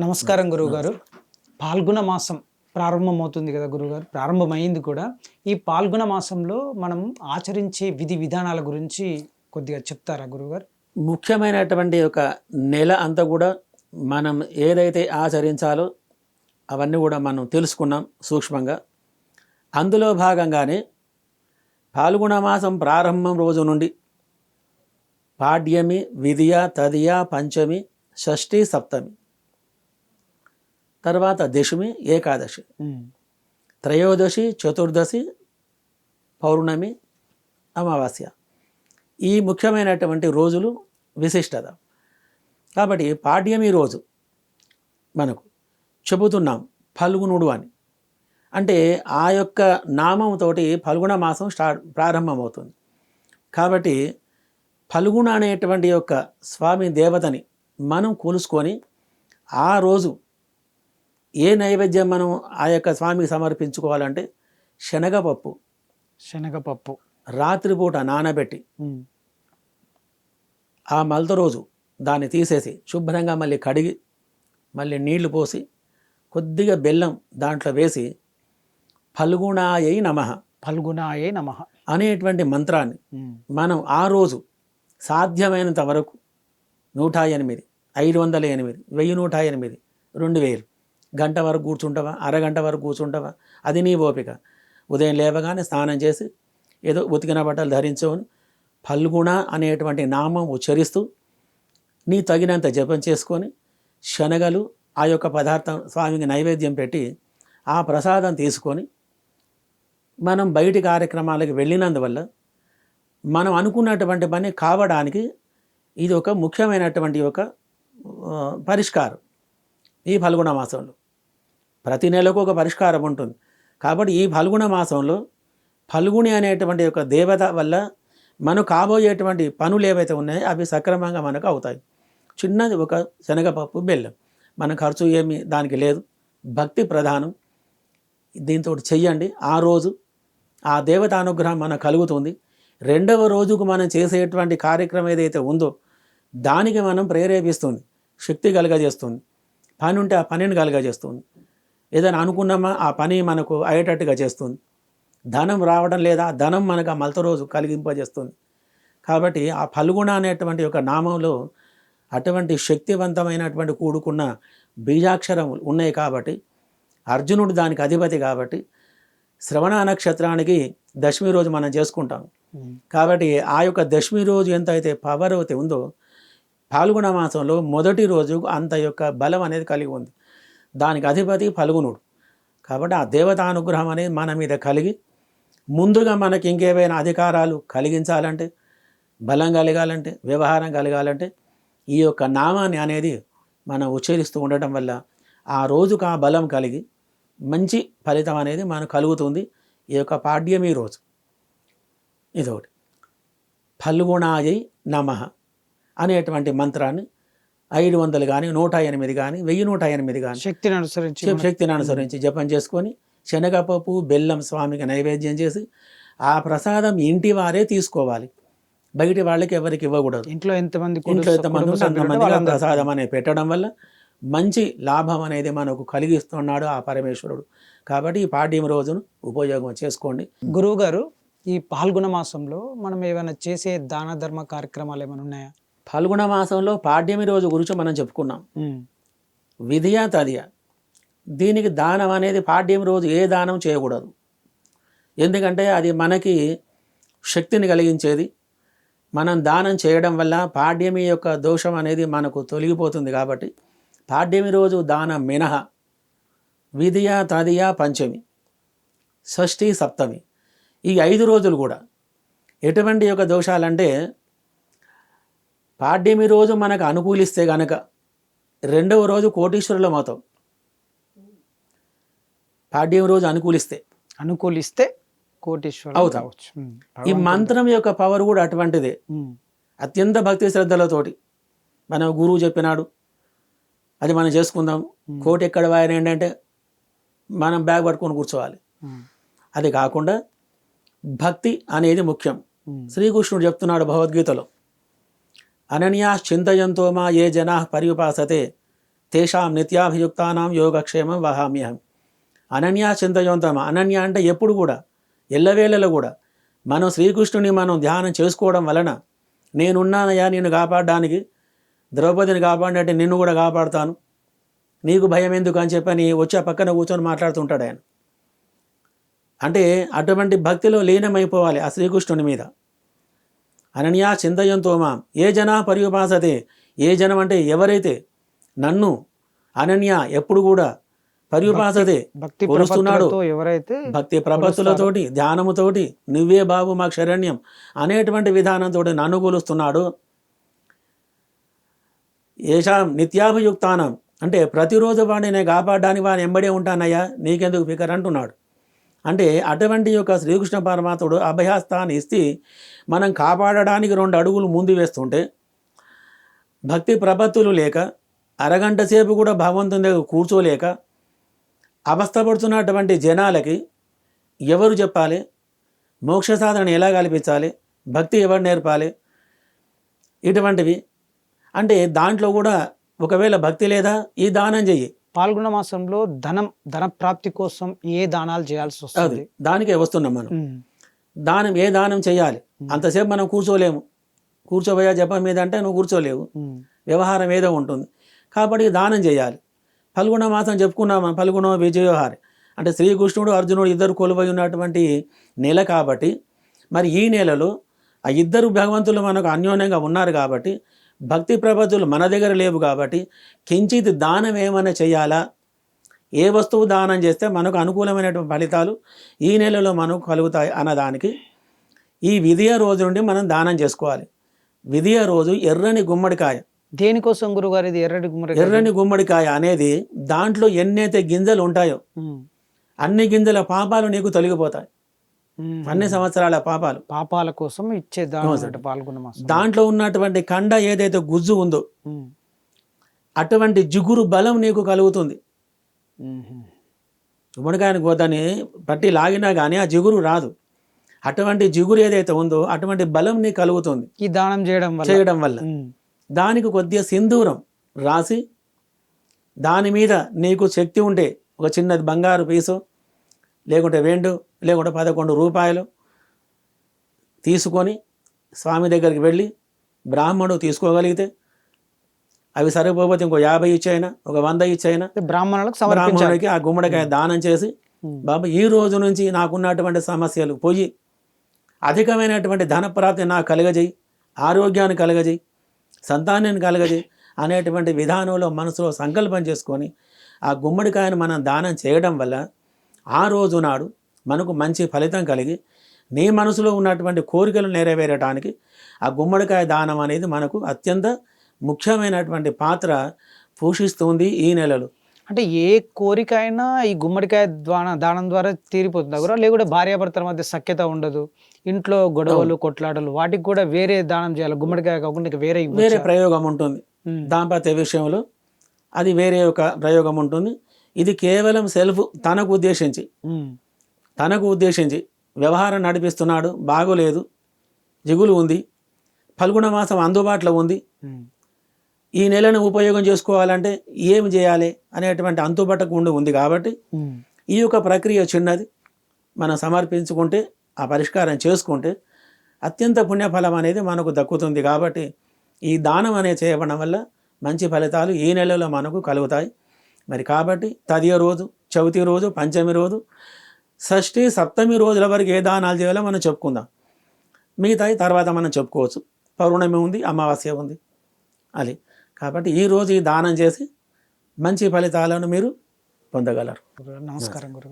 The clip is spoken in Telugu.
నమస్కారం గురువుగారు. పాల్గొన మాసం ప్రారంభమవుతుంది కదా గురువుగారు. ప్రారంభమైంది కూడా. ఈ పాల్గొన మాసంలో మనం ఆచరించే విధి విధానాల గురించి కొద్దిగా చెప్తారా గురువుగారు? ముఖ్యమైనటువంటి ఒక నెల అంతా కూడా మనం ఏదైతే ఆచరించాలో అవన్నీ కూడా మనం తెలుసుకున్నాం సూక్ష్మంగా. అందులో భాగంగానే పాల్గొన మాసం ప్రారంభం రోజు నుండి పాడ్యమి విధియ తదియ పంచమి షష్ఠి సప్తమి తర్వాత దశమి ఏకాదశి. త్రయోదశి చతుర్దశి పౌర్ణమి అమావాస్య. ఈ ముఖ్యమైనటువంటి రోజులు విశిష్టత. కాబట్టి పాడ్యమి రోజు మనకు చెబుతున్నాం ఫల్గుణుడు అని. అంటే ఆ యొక్క నామంతోటి ఫల్గుణ మాసం స్టార్ట్ ప్రారంభమవుతుంది. కాబట్టి ఫల్గుణ అనేటువంటి యొక్క స్వామి దేవతని మనం కొలుసుకొని ఆ రోజు ఏ నైవేద్యం మనం ఆ యొక్క స్వామికి సమర్పించుకోవాలంటే శనగపప్పు శనగపప్పు రాత్రిపూట నానబెట్టి. ఆ మలత రోజు దాన్ని తీసేసి శుభ్రంగా మళ్ళీ కడిగి మళ్ళీ నీళ్ళు పోసి కొద్దిగా బెల్లం దాంట్లో వేసి ఫల్గుణాయై నమ ఫల్గుణాయే నమ అనేటువంటి మంత్రాన్ని మనం ఆ రోజు సాధ్యమైనంత వరకు నూట ఎనిమిది ఐదు వందల ఎనిమిది వెయ్యి నూట ఎనిమిది రెండు వేలు గంట వరకు కూర్చుంటావా? అరగంట వరకు కూర్చుంటావా? అది నీ ఓపిక. ఉదయం లేవగానే స్నానం చేసి ఏదో ఉతికిన బట్టలు ధరించుకొని ఫల్గుణ అనేటువంటి నామం ఉచ్చరిస్తూ నీ తగినంత జపం చేసుకొని శనగలు ఆ యొక్క పదార్థం స్వామికి నైవేద్యం పెట్టి ఆ ప్రసాదం తీసుకొని మనం బయటి కార్యక్రమాలకు వెళ్ళినందువల్ల మనం అనుకున్నటువంటి పని కావడానికి ఇది ఒక ముఖ్యమైనటువంటి ఒక పరిష్కారం ఈ ఫల్గుణ మాసంలో. ప్రతి నెలకు ఒక పరిష్కారం ఉంటుంది. కాబట్టి ఈ ఫల్గుణ మాసంలో ఫల్గుణి అనేటువంటి ఒక దేవత వల్ల మనం కాబోయేటువంటి పనులు ఏవైతే ఉన్నాయో అవి సక్రమంగా మనకు అవుతాయి. చిన్నది ఒక శనగపప్పు బెల్లం. మన ఖర్చు ఏమి దానికి లేదు. భక్తి ప్రధానం. దీంతో చెయ్యండి. ఆ రోజు ఆ దేవత అనుగ్రహం మనకు కలుగుతుంది. రెండవ రోజుకు మనం చేసేటువంటి కార్యక్రమం ఏదైతే ఉందో దానికి మనం ప్రేరేపిస్తుంది. శక్తి కలుగజేస్తుంది. పని ఉంటే ఆ పనిని కలుగజేస్తుంది. ఏదైనా అనుకున్నామా? ఆ పని మనకు అయ్యేటట్టుగా చేస్తుంది. ధనం రావడం లేదా ధనం మనకు ఆ మలత రోజు కలిగింపజేస్తుంది. కాబట్టి ఆ ఫల్గుణ అనేటువంటి ఒక నామంలో అటువంటి శక్తివంతమైనటువంటి కూడుకున్న బీజాక్షరములు ఉన్నాయి కాబట్టి అర్జునుడు దానికి అధిపతి కాబట్టి శ్రవణ నక్షత్రానికి దశమి రోజు మనం చేసుకుంటాం. కాబట్టి ఆ యొక్క దశమి రోజు ఎంత అయితే పవర్ అయితే ఉందో పాల్గొన మాసంలో మొదటి రోజు అంత యొక్క బలం అనేది కలిగి ఉంది. దానికి అధిపతి ఫలుగునుడు. కాబట్టి ఆ దేవతానుగ్రహం అనేది మన మీద కలిగి ముందుగా మనకి ఇంకేవైనా అధికారాలు కలిగించాలంటే బలం కలగాలంటే వ్యవహారం కలగాలంటే ఈ యొక్క నామాన్ని అనేది మనం ఉచ్చరిస్తూ ఉండటం వల్ల ఆ రోజుకు ఆ బలం కలిగి మంచి ఫలితం అనేది మనకు కలుగుతుంది ఈ యొక్క పాడ్యం ఈ రోజు. ఇదొకటి. ఫల్గుణాయై నమ అనేటువంటి మంత్రాన్ని ఐదు వందలు కానీ నూట ఎనిమిది కానీ వెయ్యి నూట ఎనిమిది కానీ శక్తిని అనుసరించి శక్తి- శక్తిని అనుసరించి జపం చేసుకొని శనగపప్పు బెల్లం స్వామికి నైవేద్యం చేసి ఆ ప్రసాదం ఇంటి వారే తీసుకోవాలి. బయటి వాళ్ళకి ఎవరికి ఇవ్వకూడదు. ఇంట్లో ఎంతమంది ఇంట్లో ఎంతమంది వాళ్ళందరికీ. ప్రసాదం అనేది పెట్టడం వల్ల మంచి లాభం అనేది మనకు కలిగిస్తున్నాడు ఆ పరమేశ్వరుడు. కాబట్టి ఈ పాడ్యం రోజును ఉపయోగం చేసుకోండి. గురువు గారు ఈ పాల్గొన మాసంలో మనం ఏమైనా చేసే దాన ధర్మ కార్యక్రమాలు ఏమైనా ఉన్నాయా? ఫల్గుణ మాసంలో పాడ్యమి రోజు గురించి మనం చెప్పుకున్నాం. విధియ తదియ. దీనికి దానం అనేది పాడ్యం రోజు ఏ దానం చేయకూడదు. ఎందుకంటే అది మనకి శక్తిని కలిగించేది. మనం దానం చేయడం వల్ల పాడ్యమి యొక్క దోషం అనేది మనకు తొలగిపోతుంది కాబట్టి పాడ్యమి రోజు దానం మినహా. విధియ తదియ పంచమి. షష్ఠి సప్తమి. ఈ ఐదు రోజులు కూడా ఎటువంటి యొక్క దోషాలంటే పాడ్యమి రోజు మనకు అనుకూలిస్తే గనక రెండవ రోజు కోటీశ్వరులం అవుతాం పాడ్యం రోజు అనుకూలిస్తే. అనుకూలిస్తే కోటీశ్వరం అవుతాం. ఈ మంత్రం యొక్క పవర్ కూడా అటువంటిదే. అత్యంత భక్తి శ్రద్ధలతోటి. మన గురువు చెప్పినాడు. అది మనం చేసుకుందాం. కోటి ఎక్కడ వాయన ఏంటంటే మనం బ్యాగ్ పట్టుకొని కూర్చోవాలి. అది కాకుండా భక్తి అనేది ముఖ్యం. శ్రీకృష్ణుడు చెప్తున్నాడు భగవద్గీతలో. అనన్యాశ్చింతయంతో మా ఏ జనా పర్యుపాసతే? తేషాం నిత్యాభియుక్తానాం యోగక్షేమం వహామ్యహం. అనన్యా అనన్య అంటే ఎప్పుడు కూడా ఎల్లవేళలో కూడా. మనం శ్రీకృష్ణుని మనం ధ్యానం చేసుకోవడం వలన నేనున్నానయ్యా నిన్ను కాపాడడానికి ద్రౌపదిని కాపాడినట్టే నిన్ను కూడా కాపాడుతాను. నీకు భయం ఎందుకు అని చెప్పని వచ్చే పక్కన కూర్చొని మాట్లాడుతుంటాడు ఆయన. అంటే అటువంటి భక్తిలో లీనమైపోవాలి ఆ శ్రీకృష్ణుని మీద. అనన్యా చింతయంతో మాం. ఏ జనా పర్యుపాసతే? ఏ జనం అంటే ఎవరైతే? నన్ను అనన్య ఎప్పుడు కూడా పర్యుపాసతే? భక్తి కొలుస్తున్నాడు. ఎవరైతే భక్తి ప్రపత్తులతోటి ధ్యానముతోటి నువ్వే బాబు మాకు శరణ్యం అనేటువంటి విధానంతో నన్ను కొలుస్తున్నాడు. ఏషాం నిత్యాభియుక్తానం. అంటే ప్రతిరోజు వాడిని నేను కాపాడడానికి వాడిని ఎంబడే ఉంటానయ్యా నీకెందుకు ఫికర్ అంటున్నాడు. అంటే అటువంటి యొక్క శ్రీకృష్ణ పరమాత్ముడు అభయస్థాన్ని ఇస్తే మనం కాపాడడానికి రెండు అడుగులు ముందు వేస్తుంటే భక్తి ప్రపత్తులు లేక అరగంట సేపు కూడా భగవంతుని దగ్గర కూర్చోలేక అవస్థపడుతున్నటువంటి జనాలకి ఎవరు చెప్పాలి? మోక్ష సాధన ఎలా కల్పించాలి? భక్తి ఎవరు నేర్పాలి? ఇటువంటివి. అంటే దాంట్లో కూడా ఒకవేళ భక్తి లేదా ఈ దానం చెయ్యి. పాల్గొన మాసంలో ధనం ధన ప్రాప్తి కోసం ఏ దానాలు చేయాల్సి వస్తుంది? దానికే వస్తున్నాం మనం. దానం ఏ దానం చేయాలి? అంతసేపు మనం కూర్చోలేము. కూర్చోబోయా జపం మీద అంటే నువ్వు కూర్చోలేవు. వ్యవహారం ఏదో ఉంటుంది. కాబట్టి దానం చేయాలి. ఫల్గుణ మాసం చెప్పుకున్నాం మనం ఫల్గుణ విజయోహారి. అంటే శ్రీకృష్ణుడు అర్జునుడు ఇద్దరు కొలువై ఉన్నటువంటి నెల కాబట్టి మరి ఈ నెలలో ఆ ఇద్దరు భగవంతులు మనకు అన్యోన్యంగా ఉన్నారు కాబట్టి భక్తి ప్రపత్తులు మన దగ్గర లేవు కాబట్టి కించిత్ దానం ఏమైనా చేయాలా? ఏ వస్తువు దానం చేస్తే మనకు అనుకూలమైనటువంటి ఫలితాలు ఈ నెలలో మనకు కలుగుతాయి అన్నదానికి ఈ విధియ రోజు నుండి మనం దానం చేసుకోవాలి. విధియ రోజు ఎర్రని గుమ్మడికాయ. దేనికోసం గురుగారు ఇది ఎర్రటి గుమ్మడి ఎర్రని గుమ్మడికాయ అనేది దాంట్లో ఎన్నైతే గింజలు ఉంటాయో అన్ని గింజల పాపాలు నీకు తొలగిపోతాయి. అన్ని సంవత్సరాల పాపాలు. పాపాల కోసం ఇచ్చే దానం అన్నట్టు పాల్గొన మాసం దాంట్లో ఉన్నటువంటి కండ ఏదైతే గుజ్జు ఉందో. అటువంటి జిగురు బలం నీకు కలుగుతుంది. ఉమ్. గుమ్మడికాయని గోదని పట్టి లాగినా కానీ ఆ జిగురు రాదు. అటువంటి జిగురు ఏదైతే ఉందో అటువంటి బలం నీకు కలుగుతుంది. ఈ దానం చేయడం వల్ల. చేయడం వల్ల. దానికి కొద్దిగా సింధూరం రాసి దాని మీద నీకు శక్తి ఉంటే ఒక చిన్నది బంగారు పీసు లేకుంటే రెండు లేకుంటే పదకొండు రూపాయలు తీసుకొని స్వామి దగ్గరికి వెళ్ళి బ్రాహ్మణుడు తీసుకోగలిగితే అవి సరిపోతే ఇంకో యాభై ఇచ్చైనా ఒక వంద ఇచ్చైనా బ్రాహ్మణులకు బ్రాహ్మణుడికి ఆ గుమ్మడికాయ దానం చేసి. బాబా ఈ రోజు నుంచి నాకున్నటువంటి సమస్యలు పోయి అధికమైనటువంటి ధనప్రాప్తి నాకు కలగజేయి ఆరోగ్యాన్ని కలగజేయి సంతానాన్ని కలగజేయి అనేటువంటి విధానంలో మనసులో సంకల్పం చేసుకొని ఆ గుమ్మడికాయను మనం దానం చేయడం వల్ల ఆ రోజు నాడు మనకు మంచి ఫలితం కలిగి నీ మనసులో ఉన్నటువంటి కోరికలు నెరవేరటానికి ఆ గుమ్మడికాయ దానం అనేది మనకు అత్యంత ముఖ్యమైనటువంటి పాత్ర పోషిస్తుంది ఈ నెలలు. అంటే ఏ కోరిక అయినా ఈ గుమ్మడికాయ ద్వాన దానం ద్వారా తీరిపోతుంది గురు లేకుంటే భార్యాభర్తల మధ్య సఖ్యత ఉండదు. ఇంట్లో గొడవలు కొట్లాటలు వాటికి కూడా వేరే దానం చేయాలి. గుమ్మడికాయ కాకుండా వేరే? వేరే ప్రయోగం ఉంటుంది. దాంపత్య విషయంలో అది వేరే ఒక ప్రయోగం ఉంటుంది. ఇది కేవలం సెల్ఫ్ తనకు ఉద్దేశించి. తనకు ఉద్దేశించి వ్యవహారం నడిపిస్తున్నాడు బాగోలేదు జిగులు ఉంది ఫల్గుణ మాసం అందుబాటులో ఉంది. ఈ నెలను ఉపయోగం చేసుకోవాలంటే ఏమి చేయాలి అనేటువంటి అంతుబట్టకు ఉండి ఉంది కాబట్టి. ఈ యొక్క ప్రక్రియ చిన్నది మనం సమర్పించుకుంటే ఆ పరిష్కారం చేసుకుంటే అత్యంత పుణ్యఫలం అనేది మనకు దక్కుతుంది కాబట్టి ఈ దానం అనేది చేయడం వల్ల మంచి ఫలితాలు ఈ నెలలో మనకు కలుగుతాయి మరి కాబట్టి తదియ రోజు చవితి రోజు పంచమి రోజు షష్ఠి సప్తమి రోజుల వరకు ఏ దానాలు చేయాలో మనం చెప్పుకుందాం. మిగతాయి తర్వాత మనం చెప్పుకోవచ్చు. పౌర్ణమి ఉంది అమావాస్య ఉంది అది. కాబట్టి ఈరోజు ఈ దానం చేసి మంచి ఫలితాలను మీరు పొందగలరు. నమస్కారం గురు.